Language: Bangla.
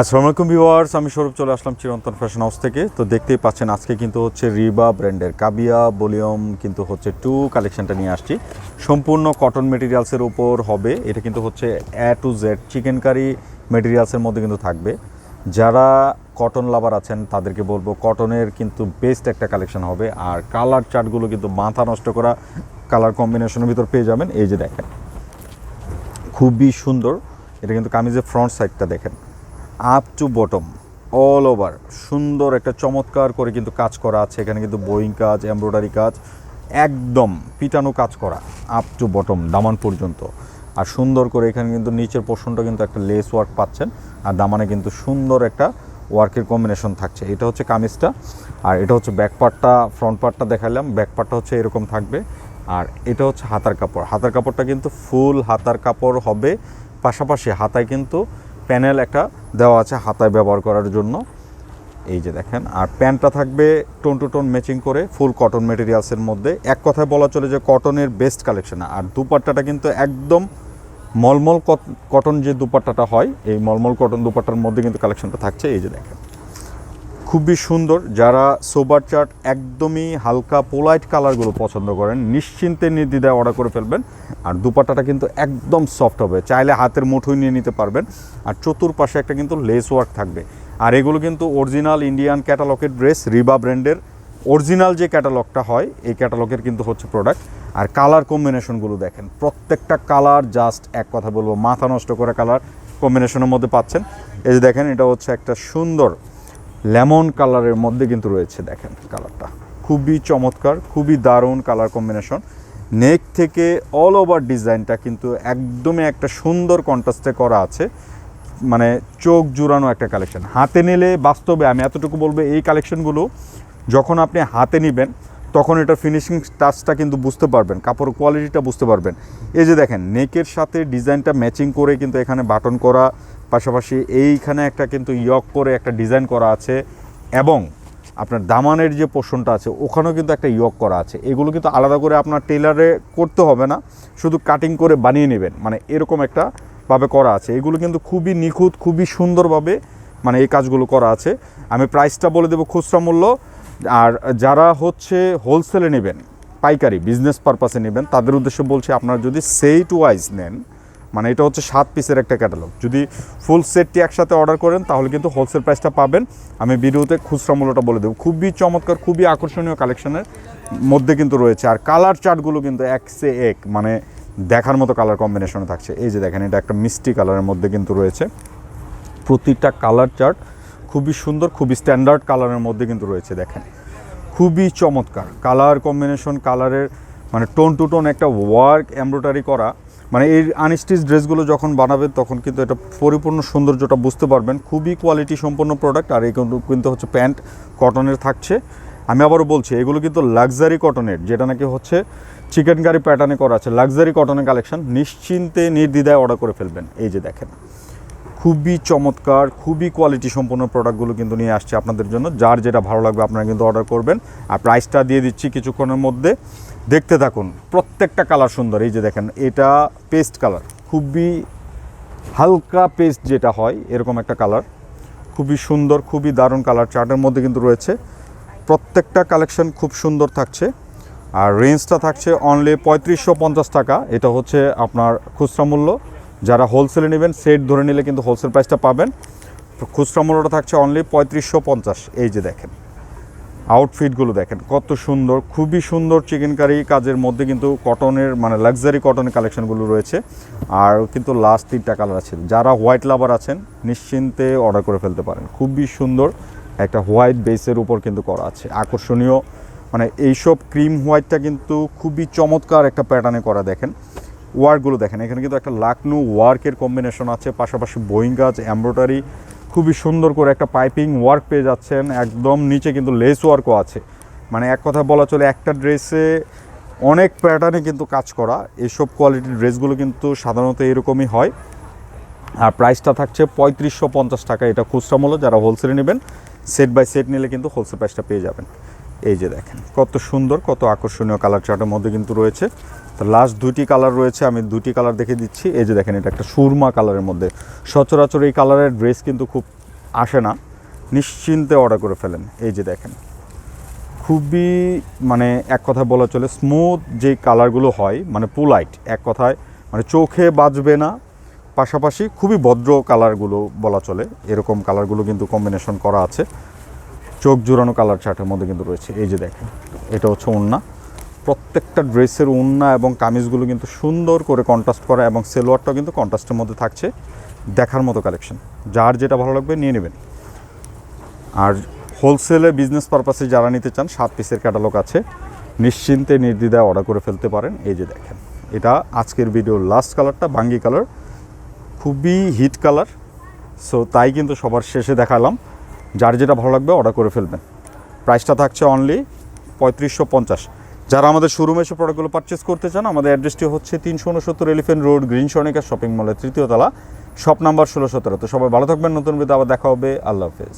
আসসালামু আলাইকুম ভিউয়ার্স, আমি স্বরূপ চলে আসলাম চিরন্তন ফ্যাশন হাউস থেকে। তো দেখতেই পাচ্ছেন আজকে কিন্তু হচ্ছে রিবা ব্র্যান্ডের কাবিয়া ভলিউম কিন্তু হচ্ছে টু কালেকশনটা নিয়ে আসছি। সম্পূর্ণ কটন মেটেরিয়ালসের উপর হবে। এটা কিন্তু হচ্ছে A to Z chicken curry মেটেরিয়ালসের মধ্যে কিন্তু থাকবে। যারা কটন লাভার আছেন, তাদেরকে বলব কটনের কিন্তু বেস্ট একটা কালেকশন হবে। আর কালার চার্টগুলো কিন্তু মাথা নষ্ট করা কালার কম্বিনেশনের ভিতর পেয়ে যাবেন। এই যে দেখেন, খুবই সুন্দর। এটা কিন্তু কামিজের ফ্রন্ট সাইডটা দেখেন। Up to bottom all over সুন্দর একটা চমৎকার করে কিন্তু কাজ করা আছে। এখানে কিন্তু বোয়িং কাজ, এমব্রয়ডারি কাজ, একদম পিটানো কাজ করা আপ টু বটম দামান পর্যন্ত। আর সুন্দর করে এখানে কিন্তু নিচের পোর্শনটা কিন্তু একটা লেস ওয়ার্ক পাচ্ছেন। আর দামানে কিন্তু সুন্দর একটা ওয়ার্কের কম্বিনেশন থাকছে। এটা হচ্ছে কামিজটা, আর এটা হচ্ছে ব্যাক পার্টটা ফ্রন্ট পার্টটা দেখালাম। ব্যাক পার্টটা হচ্ছে এরকম থাকবে। আর এটা হচ্ছে হাতার কাপড়। হাতার কাপড়টা কিন্তু ফুল হাতার কাপড় হবে। পাশাপাশি হাতায় কিন্তু প্যানেল একটা দেওয়া আছে হাতায় ব্যবহার করার জন্য। এই যে দেখেন, আর প্যান্টটা থাকবে টোন টু টোন ম্যাচিং করে ফুল কটন মেটেরিয়ালসের মধ্যে। এক কথায় বলা চলে যে কটনের বেস্ট কালেকশন আর দুপাট্টাটা কিন্তু একদম মলমল কটন যে দুপাট্টাটা হয়, এই মলমল কটন দুপাট্টার মধ্যে কিন্তু কালেকশনটা থাকছে। এই যে দেখেন। খুবই সুন্দর, যারা সোবার চার্ট একদমই হালকা পোলাইট কালারগুলো পছন্দ করেন, নিশ্চিন্তে নির্দ্বিধায় অর্ডার করে ফেলবেন। আর দুপাট্টাটা কিন্তু একদম সফট হবে, চাইলে হাতের মুঠোই নিয়ে নিতে পারবেন। আর চতুর্পাশে একটা কিন্তু লেস ওয়ার্ক থাকবে। আর এগুলো কিন্তু অরিজিনাল ইন্ডিয়ান ক্যাটালগের ড্রেস রিবা ব্র্যান্ডের অরিজিনাল যে ক্যাটালগটা হয়, এই ক্যাটালগের কিন্তু হচ্ছে প্রোডাক্ট আর কালার কম্বিনেশনগুলো দেখেন, প্রত্যেকটা কালার জাস্ট এক কথা বলব, মাথা নষ্ট করে কালার কম্বিনেশনের মধ্যে পাচ্ছেন। এই যে দেখেন, এটা হচ্ছে একটা সুন্দর লেমন কালারের মধ্যে কিন্তু রয়েছে, দেখেন কালারটা। খুবই চমৎকার, খুবই দারুণ কালার কম্বিনেশন। নেক থেকে অল ওভার ডিজাইনটা কিন্তু একদমই একটা সুন্দর কন্ট্রাস্টে করা আছে। মানে চোখ জুড়ানো একটা কালেকশন হাতে নিলে বাস্তবে আমি এতটুকু বলব, এই কালেকশনগুলো যখন আপনি হাতে নেবেন, তখন এটার ফিনিশিং টাচটা কিন্তু বুঝতে পারবেন, কাপড় কোয়ালিটিটা বুঝতে পারবেন। এই যে দেখেন, নেকের সাথে ডিজাইনটা ম্যাচিং করে কিন্তু এখানে বাটন করা পাশাপাশি এইখানে একটা কিন্তু ইয়ক করে একটা ডিজাইন করা আছে এবং আপনার দামানের যে পোর্শনটা আছে, ওখানেও কিন্তু একটা ইয়ক করা আছে। এগুলো কিন্তু আলাদা করে আপনার টেলারে করতে হবে না, শুধু কাটিং করে বানিয়ে নেবেন। মানে এরকম একটা ভাবে করা আছে। এগুলো কিন্তু খুবই নিখুঁত, খুবই সুন্দরভাবে মানে এই কাজগুলো করা আছে। আমি প্রাইসটা বলে দেবো খুচরা মূল্য। আর যারা হচ্ছে হোলসেলে নেবেন, পাইকারি বিজনেস পারপাসে নেবেন, তাদের উদ্দেশ্যে বলছি আপনারা যদি সেট ওয়াইজ নেন মানে এটা হচ্ছে সাত পিসের একটা ক্যাটালগ যদি ফুল সেটটি একসাথে অর্ডার করেন, তাহলে কিন্তু হোলসেল প্রাইসটা পাবেন। আমি ভিডিওতে খুচরা মূল্যটা বলে দেবো। খুবই চমৎকার, খুবই আকর্ষণীয় কালেকশনের মধ্যে কিন্তু রয়েছে। আর কালার চার্টগুলো কিন্তু এক সে এক মানে দেখার মতো কালার কম্বিনেশনে থাকছে। এই যে দেখেন, এটা একটা মিষ্টি কালারের মধ্যে কিন্তু রয়েছে। প্রতিটা কালার চার্ট খুবই সুন্দর, খুবই স্ট্যান্ডার্ড কালারের মধ্যে কিন্তু রয়েছে, দেখেন। খুবই চমৎকার। কালার কম্বিনেশন কালারের মানে টোন টু টোন একটা ওয়ার্ক এমব্রয়ডারি করা মানে এই আনস্টিচ ড্রেসগুলো যখন বানাবেন, তখন কিন্তু এটা পরিপূর্ণ সৌন্দর্যটা বুঝতে পারবেন। খুবই কোয়ালিটি সম্পন্ন প্রোডাক্ট আর এই কিন্তু- কিন্তু হচ্ছে প্যান্ট কটনের থাকছে। আমি আবারও বলছি, এগুলো কিন্তু লাক্সারি কটনের যেটা নাকি হচ্ছে চিকেন কারি প্যাটার্নে করা আছে। লাক্সারি কটনের কালেকশন নিশ্চিন্তে নির্দ্বিধায় অর্ডার করে ফেলবেন। এই যে দেখেন। খুবই চমৎকার, খুবই কোয়ালিটি সম্পন্ন প্রোডাক্টগুলো কিন্তু নিয়ে আসছে আপনাদের জন্য। যার যেটা ভালো লাগবে আপনারা কিন্তু অর্ডার করবেন। আর প্রাইসটা দিয়ে দিচ্ছি কিছুক্ষণের মধ্যে। দেখতে থাকুন, প্রত্যেকটা কালার সুন্দর। এই যে দেখেন, এটা পেস্ট কালার খুবই হালকা পেস্ট যেটা হয়, এরকম একটা কালার খুবই সুন্দর, খুবই দারুণ কালার চার্টের মধ্যে কিন্তু রয়েছে। প্রত্যেকটা কালেকশন খুব সুন্দর থাকছে। আর রেঞ্জটা থাকছে অনলি পঁয়ত্রিশশো টাকা। এটা হচ্ছে আপনার খুচরা মূল্য। যারা হোলসেলে নেবেন সেট ধরে নিলে কিন্তু হোলসেল প্রাইসটা পাবেন। খুচরা মূল্যটা থাকছে অনলি পঁয়ত্রিশশো পঞ্চাশ। এই যে দেখেন আউটফিটগুলো দেখেন, কত সুন্দর, খুবই সুন্দর চিকেনকারি কাজের মধ্যে কিন্তু কটনের মানে লাক্সারি কটনের কালেকশনগুলো রয়েছে। আর কিন্তু লাস্ট তিনটা কালার আছে। যারা হোয়াইট লাভার আছেন, নিশ্চিন্তে অর্ডার করে ফেলতে পারেন। খুবই সুন্দর একটা হোয়াইট বেসের উপর কিন্তু করা আছে। আকর্ষণীয় মানে এইসব ক্রিম হোয়াইটটা কিন্তু খুবই চমৎকার একটা প্যাটার্নে করা দেখেন। ওয়ার্কগুলো দেখেন, এখানে কিন্তু একটা লাকনু ওয়ার্কের কম্বিনেশন আছে, পাশাপাশি বোয়িং কাজ এমব্রয়ডারি খুবই সুন্দর করে একটা পাইপিং ওয়ার্ক পেয়ে যাচ্ছেন, একদম নিচে কিন্তু লেস ওয়ার্কও আছে। মানে এক কথা বলা চলে, একটা ড্রেসে অনেক প্যাটার্নে কিন্তু কাজ করা এইসব কোয়ালিটির ড্রেসগুলো কিন্তু সাধারণত এরকমই হয়। আর প্রাইসটা থাকছে পঁয়ত্রিশশো পঞ্চাশ টাকা, এটা খুচরা মূল্য, যারা হোলসেলে নেবেন সেট বাই সেট নিলে কিন্তু হোলসেল প্রাইসটা পেয়ে যাবেন। এই যে দেখেন, কত সুন্দর, কত আকর্ষণীয় কালার চার্টের মধ্যে কিন্তু রয়েছে। তো লাস্ট দুটি কালার রয়েছে, আমি দুটি কালার দেখে দিচ্ছি। এই যে দেখেন, এটা একটা সুরমা কালারের মধ্যে। সচরাচর এই কালারের ড্রেস কিন্তু খুব আসে না। নিশ্চিন্তে অর্ডার করে ফেলেন। এই যে দেখেন, খুবই মানে এক কথায় বলা চলে স্মুথ যে কালারগুলো হয় মানে পুলাইট এক কথায় মানে চোখে বাজবে না। পাশাপাশি খুবই ভদ্র কালারগুলো বলা চলে, এরকম কালারগুলো কিন্তু কম্বিনেশন করা আছে। চোখ জোড়ানো কালার চার্টের মধ্যে কিন্তু রয়েছে। এই যে দেখেন, এটা হচ্ছে ওন্না প্রত্যেকটা ড্রেসের ওন্না এবং কামিজগুলো কিন্তু সুন্দর করে কন্ট্রাস্ট করা এবং সেলোয়ারটাও কিন্তু কন্ট্রাস্টের মধ্যে থাকছে দেখার মতো কালেকশন যার যেটা ভালো লাগবে নিয়ে নেবেন। আর হোলসেলে বিজনেস পারপাসে যারা নিতে চান, সাত পিসের ক্যাটালগ আছে। নিশ্চিন্তে নির্দ্বিধায় অর্ডার করে ফেলতে পারেন। এই যে দেখেন, এটা আজকের ভিডিওর লাস্ট কালারটা বাঙ্গি কালার খুবই হিট কালার সো তাই কিন্তু সবার শেষে দেখালাম। যার যেটা ভালো লাগবে অর্ডার করে ফেলবেন। প্রাইসটা থাকছে অনলি পঁয়ত্রিশশো পঞ্চাশ। যারা আমাদের শোরুমে এসে প্রোডাক্টগুলো পারচেস করতে চান, আমাদের অ্যাড্রেসটি হচ্ছে তিনশো উনসত্তর elephant road green Sonika shopping মলের তৃতীয় তলা শপ নাম্বার ষোলো সতেরো। তো সবাই ভালো থাকবেন, নতুন বিধে আবার দেখা হবে। আল্লাহ হাফেজ।